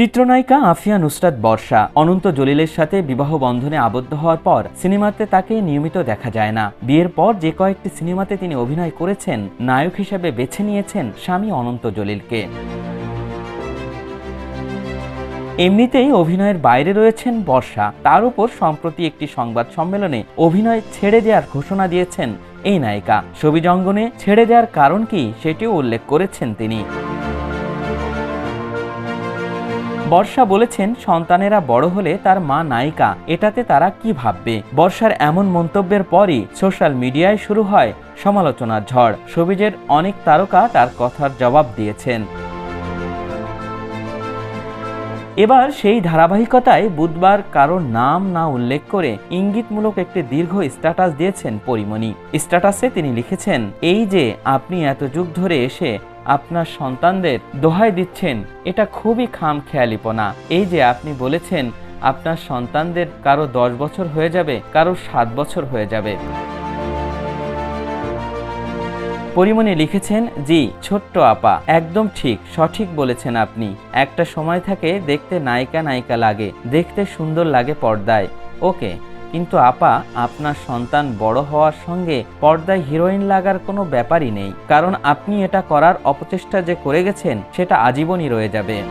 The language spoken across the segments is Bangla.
চিত্রনায়িকা আফিয়া নুসরাত বর্ষা অনন্ত জলিলের সাথে বিবাহ বন্ধনে আবদ্ধ হওয়ার পর সিনেমাতে তাকে নিয়মিত দেখা যায় না। বিয়ের পর যে কয়েকটি সিনেমাতে তিনি অভিনয় করেছেন, নায়ক হিসেবে বেছে নিয়েছেন স্বামী অনন্ত জলিলকে। এমনিতেই অভিনয়ের বাইরে রয়েছেন বর্ষা। তার উপর সম্প্রতি একটি সংবাদ সম্মেলনে অভিনয় ছেড়ে দেওয়ার ঘোষণা দিয়েছেন এই নায়িকা। ছবি জঙ্গনে ছেড়ে দেওয়ার কারণ কি সেটিও উল্লেখ করেছেন তিনি। বর্ষা বলেছেন, সন্তানেরা বড় হলে তার মা নায়িকা। এটাতে তারা কি ভাববে? বর্ষার এমন মন্তব্যের পরই সোশ্যাল মিডিয়ায় শুরু হয় সমালোচনার ঝড়। সবিজের অনেক তারকা তার কথার জবাব দিয়েছেন। এবার সেই ধারাবাহিকতায় বুধবার কারোর নাম না উল্লেখ করে ইঙ্গিতমূলক একটি দীর্ঘ স্ট্যাটাস দিয়েছেন পরিমণি। স্ট্যাটাসে তিনি লিখেছেন, এই যে, আপনি এত যুগ ধরে এসে আপনার সন্তানদের দোহাই দিচ্ছেন, এটা খুবই খাম খেয়ালিপনা এই যে আপনি বলেছেন, আপনার সন্তানদের কারও দশ বছর হয়ে যাবে, কারও সাত বছর হয়ে যাবে। পরিমণি লিখেছেন, জি, ছোট্ট আপা, একদম ঠিক, সঠিক বলেছেন আপনি। একটা সময় থাকে দেখতে নায়িকা নায়িকা লাগে, দেখতে সুন্দর লাগে পর্দায়। ওকে। কিন্তু আপা, আপনার সন্তান বড় হওয়ার সঙ্গে পর্দায় হিরোইন লাগার কোনো ব্যাপারই নেই। কারণ আপনি এটা করার অপচেষ্টা যে করে গেছেন, সেটা আজীবনই রয়ে যাবে।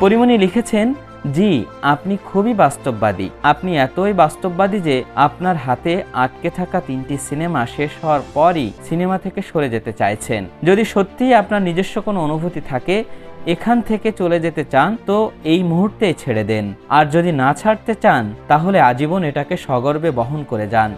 পরিমণি লিখেছেন, জি, আপনি খুবই বাস্তববাদী। আপনি এতই বাস্তববাদী যে আপনার হাতে আটকে থাকা তিনটি সিনেমা শেষ হওয়ার পরই সিনেমা থেকে সরে যেতে চাইছেন। যদি সত্যিই আপনার নিজস্ব কোনো অনুভূতি থাকে এখান থেকে চলে যেতে চান, তো এই মুহূর্তে ছেড়ে দেন। আর যদি না ছাড়তে চান, তাহলে আজীবন এটাকে সগর্বে বহন করে যান।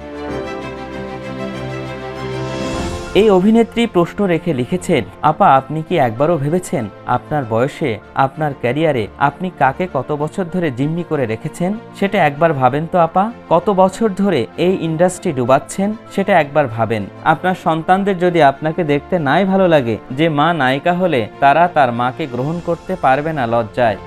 এই অভিনেত্রী প্রশ্ন রেখে লিখেছেন, আপা, আপনি কি একবারও ভেবেছেন আপনার বয়সে, আপনার ক্যারিয়ারে আপনি কাকে কত বছর ধরে জিম্মি করে রেখেছেন? সেটা একবার ভাবেন তো আপা। কত বছর ধরে এই ইন্ডাস্ট্রি ডুবাচ্ছেন? সেটা একবার ভাবেন। আপনার সন্তানদের যদি আপনাকে দেখতে নাই ভালো লাগে, যে মা নায়িকা হলে তারা তার মাকে গ্রহণ করতে পারবে না লজ্জায়।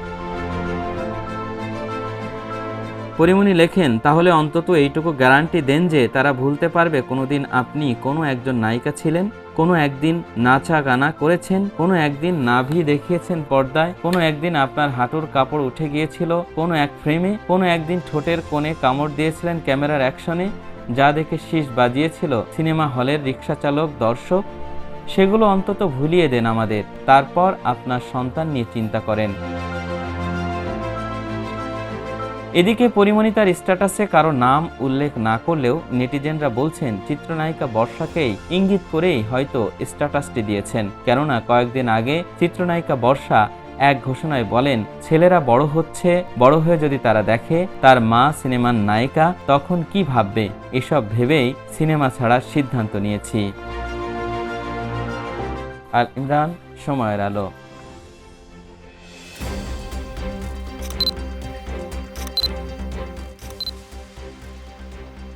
পরিমণি লেখেন, তাহলে অন্তত এইটুকু গ্যারান্টি দেন যে তারা ভুলতে পারবে কোনোদিন আপনি কোনো একজন নায়িকা ছিলেন, কোনো একদিন নাচা গানা করেছেন, কোনো একদিন নাভি দেখিয়েছেন পর্দায়, কোনো একদিন আপনার হাঁটুর কাপড় উঠে গিয়েছিল, কোনো এক ফ্রেমে, কোনো একদিন ঠোঁটের কোণে কামড় দিয়েছিলেন ক্যামেরার অ্যাকশনে, যা দেখে শীষ বাজিয়েছিল, সিনেমা হলের রিক্সা চালক দর্শক, সেগুলো অন্তত ভুলিয়ে দেন আমাদের, তারপর আপনার সন্তান নিয়ে চিন্তা করেন। এদিকে পরিমণি তার স্ট্যাটাসে কারও নাম উল্লেখ না করলেও নেটিজেনরা বলছেন, চিত্রনায়িকা বর্ষাকেই ইঙ্গিত করেই হয়তো স্ট্যাটাসটি দিয়েছেন। কেননা কয়েকদিন আগে চিত্রনায়িকা বর্ষা এক ঘোষণায় বলেন, ছেলেরা বড় হচ্ছে, বড় হয়ে যদি তারা দেখে তার মা সিনেমার নায়িকা, তখন কি ভাববে? এসব ভেবেই সিনেমা ছাড়ার সিদ্ধান্ত নিয়েছি। আর ইমরান, সময়ের আলো।